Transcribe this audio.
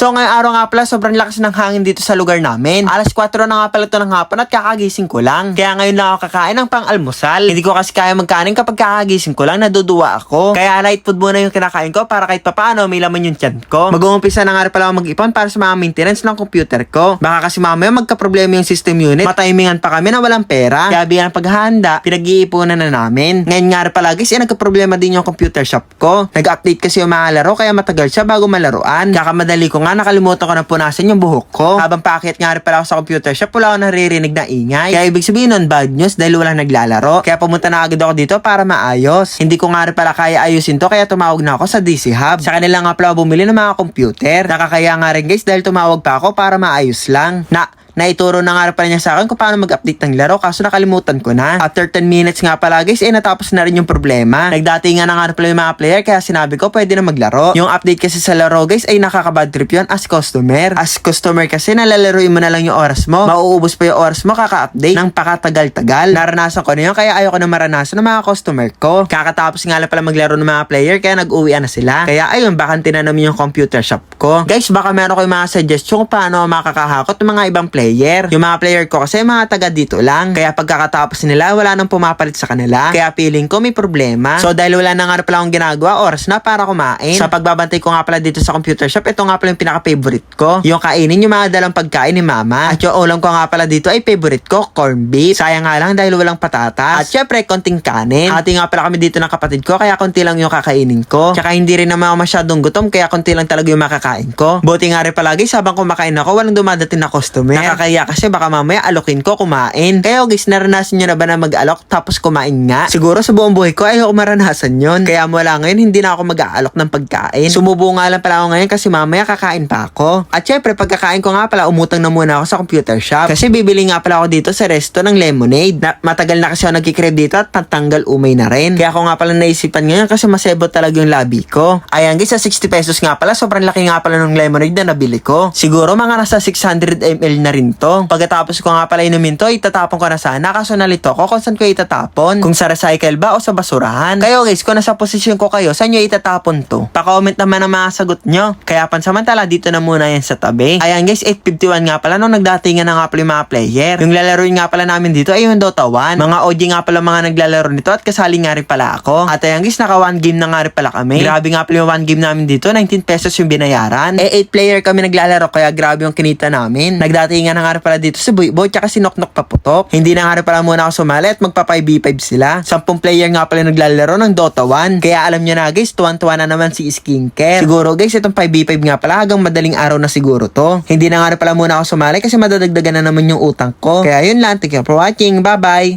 So ngayong araw nga pala, sobrang lakas ng hangin dito sa lugar namin. Alas 4 na nga pala ito ng hapon at kakagising ko lang. Kaya ngayon lang ako kakain ng pang-almusal. Hindi ko kasi kaya magkanin kapag kakagising ko lang, naduduwa ako. Kaya light food muna yung kinakain ko para kahit papaano may laman yung tiyan ko. Mag-uumpisa na nga pala ako mag-ipon para sa mga maintenance ng computer ko. Baka kasi mamaya magka-problema yung system unit. Matimingan pa kami na walang pera. Kaya bilang paghahanda, pinag-iipunan na namin. Ngayon nga pala guys, eh, nagka-problema din yung computer shop ko. Nag-update kasi yung mga laro kaya matagal siya bago malaruan. Kakamadali ko nga, nakalimutan ko na punasan yung buhok ko. Habang packet nga rin pala ako sa computer shop, wala ako naririnig na ingay. Kaya ibig sabihin nun, bad news dahil walang naglalaro. Kaya pumunta na agad ako dito para maayos. Hindi ko nga rin pala kaya ayusin to, kaya tumawag na ako sa DC Hub. Sa kanila nga pala bumili ng mga computer. Nakakaya nga rin guys dahil tumawag pa ako para maayos lang. Na, Naituro na nga pala niya sa akin kung paano mag-update ng laro kaso nakalimutan ko na. After 10 minutes nga pala guys, eh natapos na rin yung problema. Nagdati nga na nga pala yung mga player kaya sinabi ko pwede na maglaro. Yung update kasi sa laro guys ay nakakabad trip yun as customer. As customer kasi nalalaroin mo na lang yung oras mo. Mauubos pa yung oras mo kaka-update ng pakatagal-tagal. Naranasan ko na yun kaya ayoko na maranasan ng mga customer ko. Kakatapos nga lang pala maglaro ng mga player kaya nag-uwi na sila. Kaya ayun, baka tinanong yung computer shop ko. Guys, baka meron yung mga suggestion kung paano makakahakot ng mga ibang player. Yung mga player ko kasi mga taga dito lang. Kaya pagkakatapos nila, wala nang pumapalit sa kanila. Kaya feeling ko may problema. So dahil wala na nga pala akong ginagawa, oras na para kumain. Sa pagbabantay ko nga pala dito sa computer shop, ito nga pala yung pinaka-favorite ko. Yung kainin yung mga dalang pagkain ni mama. At yung ulam ko nga pala dito ay favorite ko, corn beef. Sayang nga lang dahil walang patatas. At syempre, konting kanin. Hati nga pala kami dito ng kapatid ko, kaya konti lang yung kakainin ko. Tsaka hindi rin naman ako masyadong gutom, kaya konti lang talaga yung makakain ko. Buti nga rin palagi, sabang kumakain ako, walang dumadating na customer. Nakakaya kasi baka mamaya alokin ko kumain. Kaya guys, naranasan nyo na ba na mag-alok tapos kumain nga? Siguro sa buong buhay ko ayoko maranasan yon. Kaya mula ngayon, hindi na ako mag-aalok ng pagkain. Sumubo nga lang pala ako ngayon kasi mamaya kakain pa ako. At syempre, pagkakain ko nga pala, umutang na muna ako sa computer shop. Kasi bibili nga pala ako dito sa resto ng lemonade. Na, matagal na kasi ako nagkikrib dito at natanggal umay na rin. Kaya ako nga pala naisipan ngayon kasi masebo talaga yung labi ko. Ayan guys, sa 60 pesos nga pala, sobrang laki nga pala ng lemonade na nabili ko. Siguro mga nasa 600 ml na rin to. Pagkatapos ko nga pala inumin to, itatapon ko na sana. Kaso nalito ko kung saan ko itatapon. Kung sa recycle ba o sa basurahan. Kayo guys, kung nasa posisyon ko kayo, saan nyo itatapon to? Pa-comment naman ang mga sagot nyo. Kaya pansamantala, dito na muna yan sa tabi. Ayan guys, 851 nga pala nung nagdatingan na nga pala yung mga player. Yung lalaroin nga pala namin dito ay yung Dota 1. Mga OG nga pala mga naglalaro nito at kasali nga rin pala ako. At ayan guys, naka 1 game na nga rin pala kami. Grabe nga pala yung 1 game namin dito, 19 pesos yung binayaran. Eh 8 player kami naglalaro kaya grabe yung kinita namin. Nagdatingan na nga pala dito si Boy Boy tsaka si Noknok Paputok. Hindi na nga pala muna ako sumali at magpa 5v5 sila. 10 player nga pala naglalaro ng Dota 1. Kaya alam nyo na guys, tuwan-tuwa na naman si Skincare. Siguro guys, itong 5v5 nga pala hanggang madaling araw na siguro to. Hindi na nga pala muna ako sumali kasi madadagdagan na naman yung utang ko. Kaya yun lang, thank you for watching. Bye-bye!